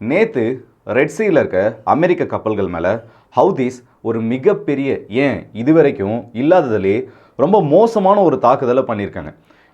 நேத்து ரெட் சீல இருக்க அமெரிக்க கப்பல்கள் மேலே ஹவுதீஸ் ஒரு மிகப்பெரிய ஏன் இதுவரைக்கும் இல்லாததிலே ரொம்ப மோசமான ஒரு தாக்குதலை பண்ணியிருக்காங்க.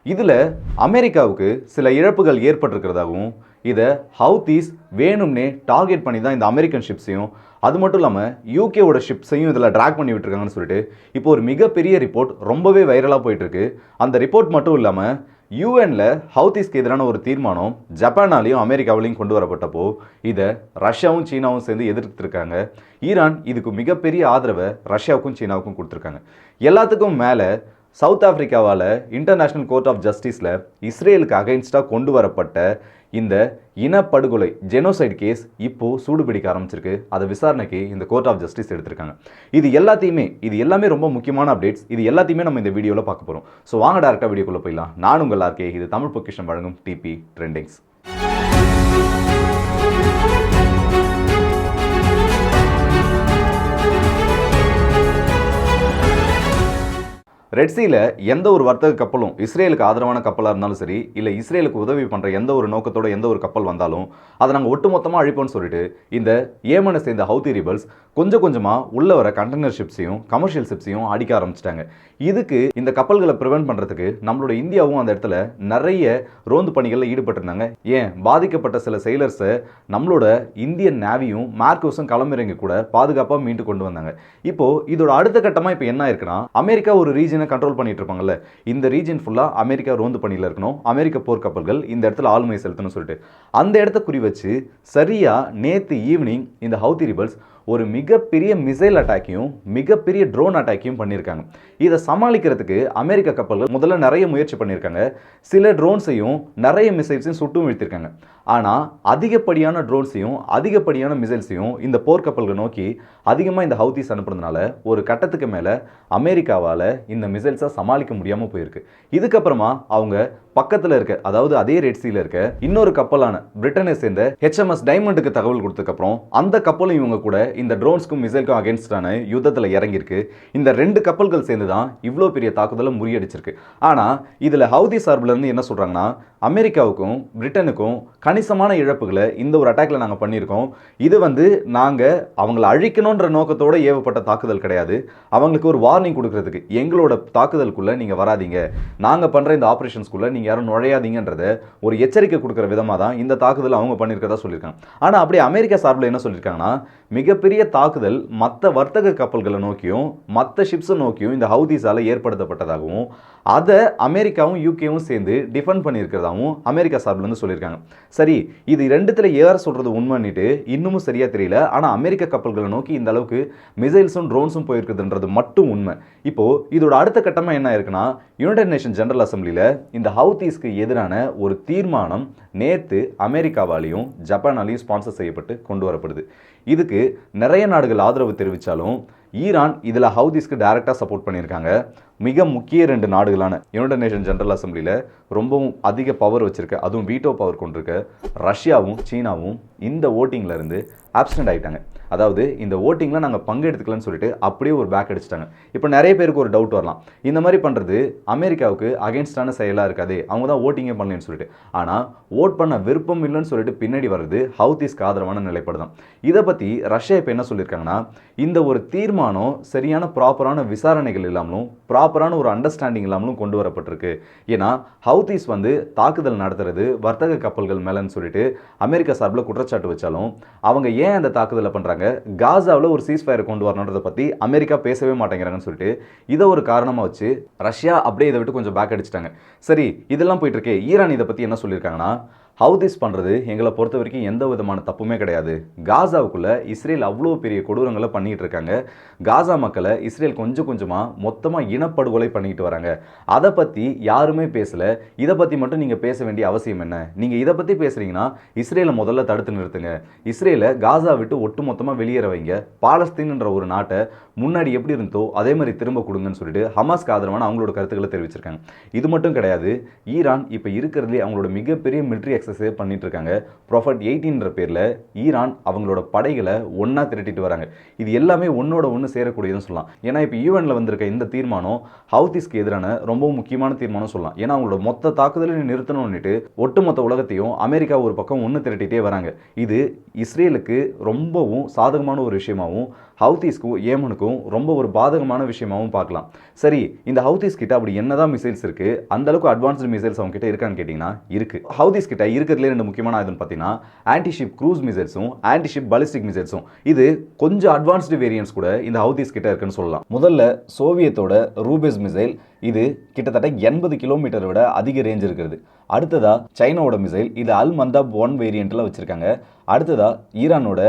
இதில் அமெரிக்காவுக்கு சில இழப்புகள் ஏற்பட்டிருக்கிறதாகவும் இதை ஹவுதீஸ் வேணும்னே டார்கெட் பண்ணி தான் இந்த அமெரிக்கன் ஷிப்ஸையும் அது மட்டும் இல்லாமல் யூகேவோட ஷிப்ஸையும் இதில் ட்ராக் பண்ணி விட்டுருக்காங்கன்னு சொல்லிட்டு இப்போ ஒரு மிகப்பெரிய ரிப்போர்ட் ரொம்பவே வைரலாக போயிட்டுருக்கு அந்த ரிப்போர்ட் மட்டும் இல்லாமல் யூஎன்ல ஹவுதீஸ்க்கு எதிரான ஒரு தீர்மானம் ஜப்பானாலையும் அமெரிக்காவிலையும் கொண்டு வரப்பட்டப்போ இதை ரஷ்யாவும் சீனாவும் சேர்ந்து எதிர்த்துருக்காங்க. ஈரான் இதுக்கு மிகப்பெரிய ஆதரவை ரஷ்யாவுக்கும் சீனாவுக்கும் கொடுத்துருக்காங்க. எல்லாத்துக்கும் மேலே சவுத் ஆஃப்ரிக்காவால் இன்டர்நேஷ்னல் கோர்ட் ஆஃப் ஜஸ்டிஸில் இஸ்ரேலுக்கு அகைன்ஸ்டாக கொண்டு வரப்பட்ட இந்த இனப்படுகொலை ஜெனோசைட் கேஸ் இப்போது சூடுபிடிக்க ஆரம்பிச்சிருக்கு. அதை விசாரணைக்கு இந்த கோர்ட் ஆஃப் ஜஸ்டிஸ் எடுத்திருக்காங்க. இது எல்லாத்தையுமே இது எல்லாமே ரொம்ப முக்கியமான அப்டேட்ஸ் இது எல்லாத்தையுமே நம்ம இந்த வீடியோவில் பார்க்க போகிறோம் ஸோ வாங்க டேரெக்டாக வீடியோக்குள்ளே போயிடலாம். நான் உங்கள் ஆர்கே இது தமிழ் பொக்கிஷன் வழங்கும் டிபி ட்ரெண்டிங்ஸ் ரெட் சீல எந்த ஒரு வர்த்தக கப்பலும் இஸ்ரேலுக்கு ஆதரவான கப்பலாக இருந்தாலும் சரி இல்லை இஸ்ரேலுக்கு உதவி பண்ணுற எந்த ஒரு நோக்கத்தோட எந்த ஒரு கப்பல் வந்தாலும் அதை நாங்கள் ஒட்டுமொத்தமாக அழிப்போம்னு சொல்லிட்டு இந்த ஏமனை சேர்ந்த ஹவுதி ரிபல்ஸ் கொஞ்சம் கொஞ்சமாக உள்ள வர கண்டெய்னர் ஷிப்ஸையும் கமர்ஷியல் ஷிப்ஸையும் அடிக்க ஆரம்பிச்சிட்டாங்க. இதுக்கு இந்த கப்பல்களை ப்ரிவென்ட் பண்ணுறதுக்கு நம்மளோட இந்தியாவும் அந்த இடத்துல நிறைய ரோந்து பணிகளில் ஈடுபட்டிருந்தாங்க. ஏன்? பாதிக்கப்பட்ட சில செயலர்ஸை நம்மளோட இந்தியன் நேவியும் மார்க்கோஸும் களமிறங்கி கூட பாதுகாப்பாக மீண்டு கொண்டு வந்தாங்க. இப்போது இதோட அடுத்த கட்டமாக இப்போ என்ன இருக்குன்னா அமெரிக்கா ஒரு ரீஜனை கண்ட்ரோல் பண்ணிட்டு இருப்பாங்கல்ல. இந்த ரீஜன் ஃபுல்லாக அமெரிக்கா ரோந்து பணியில் இருக்கணும். அமெரிக்க போர்க்கப்பல்கள் இந்த இடத்துல ஆளுமை செலுத்தணும் சொல்லிட்டு. அந்த இடத்த குறி வச்சு சரியா நேற்று ஈவினிங் இந்த ஹவுதி ரிபல்ஸ் ஒரு மிகப்பெரிய மிசைல் அட்டாக்கையும் மிகப்பெரிய ட்ரோன் அட்டாக்கையும் பண்ணியிருக்காங்க. இதை சமாளிக்கிறதுக்கு அமெரிக்க கப்பல்கள் முதல்ல நிறைய முயற்சி பண்ணியிருக்காங்க. சில ட்ரோன்ஸையும் நிறைய மிசைல்ஸையும் சுட்டும் வீழ்த்திருக்காங்க ஆனால் அதிகப்படியான ட்ரோன்ஸையும் அதிகப்படியான மிசைல்ஸையும் இந்த போர்க்கப்பல்களை நோக்கி அதிகமாக இந்த ஹவுதிஸ் அனுப்புறதுனால ஒரு கட்டத்துக்கு மேலே அமெரிக்காவால் இந்த மிசைல்ஸை சமாளிக்க முடியாமல் போயிருக்கு. இதுக்கப்புறமா அவங்க பக்கத்தில் இருக்க அதாவது அதே ரெட் சீல இருக்க இன்னொரு கப்பலான பிரிட்டனை சேர்ந்த ஹெச்எம்எஸ் டைமண்டுக்கு தகவல் கொடுத்ததுக்கப்புறம் அந்த கப்பலும் இவங்க கூட இந்த ட்ரோன்ஸ்க்கும் மிசைலுக்கும் அகேன்ஸ்டான யுத்தத்தில் இறங்கியிருக்கு. இந்த ரெண்டு கப்பல்கள் சேர்ந்து தான் இவ்வளோ பெரிய தாக்குதலை முறியடிச்சிருக்கு. ஆனால் இதில் ஹவுதி சார்பிலேருந்து என்ன சொல்கிறாங்கன்னா அமெரிக்காவுக்கும் பிரிட்டனுக்கும் கணிசமான இழப்புகளை இந்த ஒரு அட்டாக்ல நாங்கள் பண்ணியிருக்கோம். இது வந்து நாங்கள் அவங்கள அழிக்கணுன்ற நோக்கத்தோடு ஏவப்பட்ட தாக்குதல் கிடையாது. அவங்களுக்கு ஒரு வார்னிங் கொடுக்கறதுக்கு எங்களோட தாக்குதலுக்குள்ளே நீங்கள் வராதீங்க. நாங்கள் பண்ணுற இந்த ஆப்ரேஷன்ஸ்குள்ளே நீங்கள் யாரும் நுழையாதீங்கன்றத ஒரு எச்சரிக்கை கொடுக்குற விதமாக தான் இந்த தாக்குதல் அவங்க பண்ணியிருக்கதா சொல்லியிருக்காங்க. ஆனால் அப்படியே அமெரிக்கா சார்பில் என்ன சொல்லியிருக்காங்கன்னா மிகப்பெரிய தாக்குதல் மற்ற வர்த்தக கப்பல்களை நோக்கியும் மற்ற ஷிப்ஸை நோக்கியும் இந்த ஹவுதிஸால் ஏற்படுத்தப்பட்டதாகவும் அதை அமெரிக்காவும் யூகேவும் சேர்ந்து டிஃபெண்ட் பண்ணியிருக்கிறதாகவும் அமெரிக்கா சார்பிலேருந்து சொல்லியிருக்காங்க. சரி இது ரெண்டுத்தில் ஏற சொல்கிறது உண்மைன்னுட்டு இன்னமும் சரியாக தெரியல. ஆனால் அமெரிக்க கப்பல்களை நோக்கி இந்த அளவுக்கு மிசைல்ஸும் ட்ரோன்ஸும் போயிருக்குதுன்றது மட்டும் உண்மை. இப்போது இதோட அடுத்த கட்டமாக என்ன இருக்குன்னா யுனைடெட் நேஷன் ஜெனரல் அசம்பிளியில் இந்த ஹவுதீஸ்க்கு எதிரான ஒரு தீர்மானம் நேற்று அமெரிக்காவாலையும் ஜப்பானாலையும் ஸ்பான்சர் செய்யப்பட்டு கொண்டு வரப்படுது. இதுக்கு நிறைய நாடுகள் ஆதரவு தெரிவித்தாலும் ஈரான் இதில் ஹவுதீஸ்க்கு டைரெக்டாக சப்போர்ட் பண்ணியிருக்காங்க. மிக முக்கிய ரெண்டு நாடுகளான யுனைடட் நேஷன் ஜென்ரல் அசம்பிளியில் ரொம்பவும் அதிக பவர் வச்சுருக்க. அதுவும் வீட்டோ பவர் கொண்டிருக்க. ரஷ்யாவும் சீனாவும் இந்த ஓட்டிங்கில் இருந்து ஆப்சண்ட் ஆகிட்டாங்க அதாவது இந்த ஓட்டிங்கில் நாங்கள் பங்கெடுத்துக்கலன்னு சொல்லிட்டு அப்படியே ஒரு பேக் அடிச்சிட்டாங்க. இப்போ நிறைய பேருக்கு ஒரு டவுட் வரலாம். இந்த மாதிரி பண்ணுறது அமெரிக்காவுக்கு அகேன்ஸ்டான செயலாக இருக்காது. அவங்க தான் ஓட்டிங்கே பண்ணலன்னு சொல்லிட்டு. ஆனால் ஓட் பண்ண விருப்பம் இல்லைன்னு சொல்லிட்டு பின்னாடி வர்றது ஹவுதீஸ்க்கு ஆதரவான நிலைப்பாடு தான் இதை பற்றி ரஷ்யா இப்போ என்ன சொல்லியிருக்காங்கன்னா இந்த ஒரு தீர்மானம் சரியான ப்ராப்பரான விசாரணைகள் இல்லாமலும் ப்ராப்பரான ஒரு அண்டர்ஸ்டாண்டிங் இல்லாமலும் கொண்டு வரப்பட்டிருக்கு. ஏன்னா ஹவுதீஸ் வந்து தாக்குதல் நடத்துறது வர்த்தக கப்பல்கள் மேலேன்னு சொல்லிட்டு அமெரிக்கா சார்பில் குற்றச்சாட்டு வச்சாலும் அவங்க ஏன் அந்த தாக்குதலை பண்ணுறாங்க காசாவில் ஒரு சீஸ்ஃபயர் கொண்டு வரணுன்றதை பற்றி அமெரிக்கா பேசவே மாட்டேங்கிறாங்கன்னு சொல்லிட்டு இதை ஒரு காரணமாக வச்சு ரஷ்யா அப்படியே இதை விட்டு கொஞ்சம் பேக் அடிச்சிட்டாங்க. சரி இதெல்லாம் போயிட்டு இருக்கே. ஈரான் இதை பற்றி என்ன சொல்லியிருக்காங்கன்னா ஹவுதிஸ் பண்ணுறது எங்களை பொறுத்த வரைக்கும் எந்த விதமான தப்புமே கிடையாது. காசாவுக்குள்ளே இஸ்ரேல் அவ்வளோ பெரிய கொடூரங்களை பண்ணிகிட்டு இருக்காங்க. காசா மக்களை இஸ்ரேல் கொஞ்சம் கொஞ்சமாக மொத்தமாக இனப்படுகொலை பண்ணிக்கிட்டு வராங்க. அதை பற்றி யாருமே பேசலை. இதை பற்றி மட்டும் நீங்கள் பேச வேண்டிய அவசியம் என்ன? நீங்கள் இதை பற்றி பேசுகிறீங்கன்னா இஸ்ரேலை முதல்ல தடுத்து நிறுத்துங்க. இஸ்ரேலை காசா விட்டு ஒட்டு மொத்தமாக வெளியேற வைங்க. பாலஸ்தீன்ன்ற ஒரு நாட்டை முன்னாடி எப்படி இருந்தோ அதே மாதிரி திரும்ப கொடுங்கன்னு சொல்லிட்டு ஹமாஸ்க்கு ஆதரவான அவங்களோட கருத்துக்களை தெரிவிச்சிருக்காங்க. இது மட்டும் கிடையாது. ஈரான் இப்போ இருக்கிறதுலே அவங்களோட மிகப்பெரிய மிலிட்ரி எக்ஸஸே பண்ணிட்டு இருக்காங்க ப்ரொஃபட் எயிட்டின்ற பேரில் ஈரான் அவங்களோட படைகளை ஒன்றா திரட்டிட்டு வராங்க. இது எல்லாமே ஒன்னோட ஒன்று சேரக்கூடியதுன்னு சொல்லலாம். ஏன்னா இப்போ யூஎனில் வந்திருக்க இந்த தீர்மானம் ஹவுதிஸ்க்கு எதிரான ரொம்ப முக்கியமான தீர்மானம் சொல்லலாம். ஏன்னா அவங்களோட மொத்த தாக்குதலை நிறுத்தணும்னுட்டு ஒட்டுமொத்த உலகத்தையும் அமெரிக்கா ஒரு பக்கம் ஒன்று திரட்டிகிட்டே வராங்க. இது இஸ்ரேலுக்கு ரொம்பவும் சாதகமான ஒரு விஷயமாவும் ஹவுதீஸ்க்கும் ஏமனுக்கும் ரொம்ப ஒரு பாதகமான விஷயமாவும் பார்க்கலாம். சரி இந்த ஹவுதீஸ் கிட்ட அப்படி என்னதான் மிசைல்ஸ் இருக்கு? அந்த அளவுக்கு அட்வான்ஸ்டு மிசைல்ஸ் அவங்க கிட்ட இருக்கான்னு கேட்டிங்கன்னா இருக்கு. ஹவுதீஸ் கிட்ட இருக்கிறதுலே ரெண்டு முக்கியமான இதுன்னு பார்த்தீங்கன்னா ஆன்டிஷிப் க்ரூஸ் மிசைல்ஸும் ஆன்டிஷிப் பாலிஸ்டிக் மிசைல்ஸும் இது கொஞ்சம் அட்வான்ஸ்டு வேரியன்ஸ் கூட இந்த ஹவுதீஸ் கிட்ட இருக்குன்னு சொல்லலாம். முதல்ல சோவியத்தோட ரூபேஸ் மிசைல் இது கிட்டத்தட்ட எண்பது கிலோமீட்டரை விட அதிக ரேஞ்ச் இருக்கிறது. அடுத்ததா சைனாவோட மிசைல் இது அல் மந்தாப் ஒன் வேரியண்ட்டில் வச்சுருக்காங்க. அடுத்ததா ஈரானோட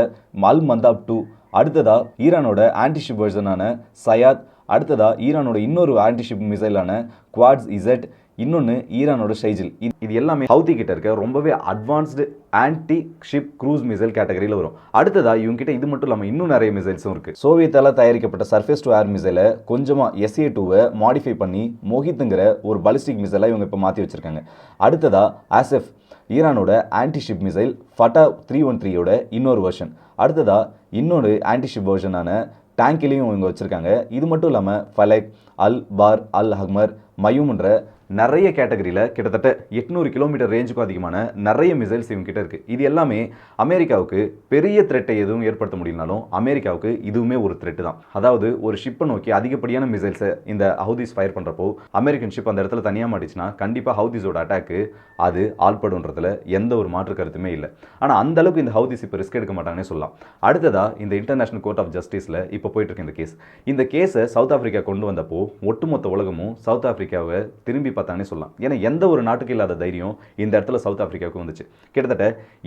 அல் மந்தாப் டூ அடுத்ததா ஈரானோட ஆன்டிஷிப் வெர்ஷனான சயாத் அடுத்ததா ஈரானோட இன்னொரு ஆன்டிஷிப் மிசைலான குவாட்ஸ் இசட் இன்னொன்று ஈரானோட ஷைஜில். இது இது எல்லாமே ஹவுதி கிட்ட இருக்க ரொம்பவே advanced anti ship cruise missile கேட்டகரியில் வரும். அடுத்ததாக இவங்க கிட்ட இது மட்டும் இல்லாமல் இன்னும் நிறைய மிசைல்ஸும் இருக்குது சோவியத்தால் தயாரிக்கப்பட்ட சர்ஃபேஸ் டு ஏர் மிசைலை கொஞ்சமாக எஸ்ஏ டூவை மாடிஃபை பண்ணி மோஹித்துங்கிற ஒரு பலிஸ்டிக் மிசைலை இவங்க இப்போ மாற்றி வச்சுருக்காங்க. அடுத்ததாக Asef ஈரானோட anti ship missile Fattah three one த்ரீயோட இன்னொரு வெர்ஷன் அடுத்ததாக இன்னொரு ஆன்டிஷிப் வெர்ஷனான டேங்கிலையும் இவங்க வச்சுருக்காங்க. இது மட்டும் இல்லாமல் ஃபலக் அல் பார் அல் ஹக்மர் மயூம்ன்ற நிறைய கேட்டகரியில் கிட்டத்தட்ட எட்நூறு கிலோமீட்டர் ரேஞ்சுக்கும் அதிகமான நிறைய மிசைல்ஸ் இவங்க கிட்ட இருக்குது இது எல்லாமே அமெரிக்காவுக்கு பெரிய த்ரெட்டை எதுவும் ஏற்படுத்த முடியலனாலும் அமெரிக்காவுக்கு இதுவுமே ஒரு த்ரெட்டு தான். அதாவது ஒரு ஷிப்பை நோக்கி அதிகப்படியான மிசைல்ஸை இந்த ஹவுதிஸ் ஃபயர் பண்ணுறப்போ அமெரிக்கன் ஷிப் அந்த இடத்துல தனியாக மாட்டிச்சுன்னா கண்டிப்பாக ஹவுதிஸோட அட்டாக்கு அது ஆள்படுன்றதுல எந்த ஒரு மாற்று கருத்துமே இல்லை. ஆனால் அந்த அளவுக்கு இந்த ஹவுதிஸ் இப்போ ரிஸ்க் எடுக்க மாட்டாங்கன்னு சொல்லலாம். அடுத்ததாக இந்த இன்டர்நேஷனல் கோர்ட் ஆஃப் ஜஸ்டிஸில் இப்போ போயிட்டு இருக்க இந்த கேஸ் இந்த கேஸை சவுத் ஆஃப்ரிக்கா கொண்டு வந்தப்போ ஒட்டுமொத்த உலகமும் சவுத் ஆஃப்ரிக்காவை திரும்பி பார்த்தானே சொல்லலாம். ஏன்னா எந்த ஒரு நாட்டுக்கு இல்லாத தைரியம் இந்த இடத்துல சவுத் ஆஃப்ரிக்காவுக்கு வந்துச்சு. கிட்டத்தட்ட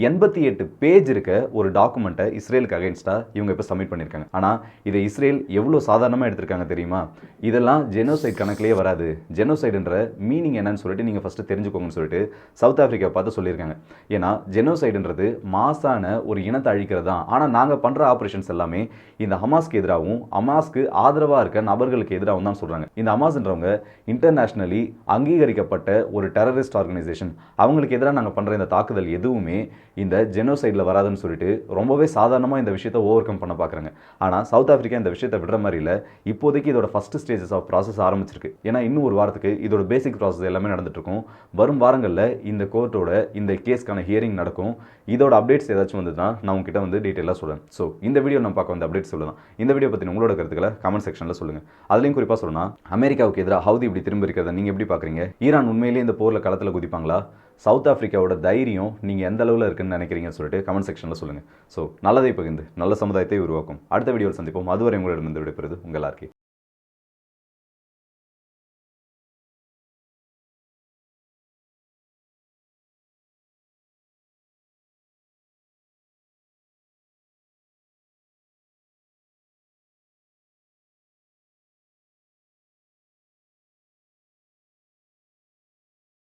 எண்பத்தி எட்டு பேஜ் இருக்க ஒரு டாக்குமெண்ட்டை இஸ்ரேலுக்கு அகைன்ஸ்டாக இவங்க இப்போ சப்மிட் பண்ணியிருக்காங்க. ஆனால் இதை இஸ்ரேல் எவ்வளோ சாதாரணமாக எடுத்திருக்காங்க தெரியுமா? இதெல்லாம் ஜெனோசைட் கணக்கிலே வராது. ஜெனோசைடுன்ற மீனிங் என்னன்னு சொல்லிட்டு நீங்கள் ஃபஸ்ட்டு தெரிஞ்சுக்கோங்கன்னு சொல்லிட்டு சவுத் ஆஃப்ரிக்கா பார்த்து சொல்லியிருக்காங்க. ஏன்னா ஜெனோசைடுன்றது மாசான ஒரு இனத்தை அழிக்கிறது தான். ஆனால் நாங்கள் பண்ணுற ஆப்ரேஷன்ஸ் எல்லாமே இந்த ஹமாஸ்க்கு எதிராகவும் ஹமாஸ்க்கு ஆதரவாக இருக்க நபர்களுக்கு எதிராகவும் தான் சொல்கிறாங்க இந்த ஹமாஸ்ன்றவங்க இன்டர்நேஷ்னலி அங்கீகரிக்கப்பட்ட ஒரு டெரரிஸ்ட் ஆர்கனைசேஷன் அவங்களுக்கு எதிராக நாங்கள் பண்ணுற இந்த தாக்குதல் எதுவுமே இந்த ஜெனோசைடில் வராதுன்னு சொல்லிட்டு ரொம்பவே சாதாரணமாக இந்த விஷயத்தை ஓவர் கம் பண்ண பார்க்குறாங்க ஆனால் சவுத் ஆஃப்ரிக்கா இந்த விஷயத்தை விடுற மாதிரி இல்லை. இப்போதைக்கு இதோட ஃபஸ்ட் ஸ்டேஜஸ் ஆஃப் ப்ராசஸ் ஆரம்பிச்சிருக்கு. ஏன்னா இன்னும் ஒரு வாரத்துக்கு இதோட பேசிக் ப்ராசஸ் எல்லாமே நடந்துட்டுருக்கும். வரும் வாரங்களில் இந்த கோர்ட்டோட இந்த கேஸ்க்கான ஹியரிங் நடக்கும். இதோட அப்டேட்ஸ் ஏதாச்சும் வந்ததுன்னா நான் உங்ககிட்ட வந்து டீட்டெயிலாக சொல்லுவேன் ஸோ இந்த வீடியோ நம்ம பார்க்க வந்த அப்டேட்ஸ் சொல்லலாம் இந்த வீடியோ பற்றி உங்களோட கருத்துக்களை கமெண்ட் செக்ஷனில் சொல்லுங்கள் அதுலேயும் குறிப்பாக சொல்லணும் அமெரிக்காவுக்கு எதிராக ஹவுதி இப்படி திரும்ப இருக்கிறத நீங்கள் எப்படி பார்க்குறீங்க பார்க்குறீங்க ஈரான் உண்மையிலேயே இந்த போரில் களத்தில் குதிப்பாங்களா? சவுத் ஆஃப்ரிக்காவோட தைரியம் நீங்கள் எந்த அளவில் இருக்குன்னு நினைக்கிறீங்கன்னு சொல்லிட்டு கமெண்ட் செக்ஷனில் சொல்லுங்கள் ஸோ நல்லதை பகிர்ந்து நல்ல சமுதாயத்தை உருவாக்கும். அடுத்த வீடியோவில் சந்திப்போம். அதுவரை உங்களிடம் இருந்து விடைபெறுது உங்கள் ஆர்கே.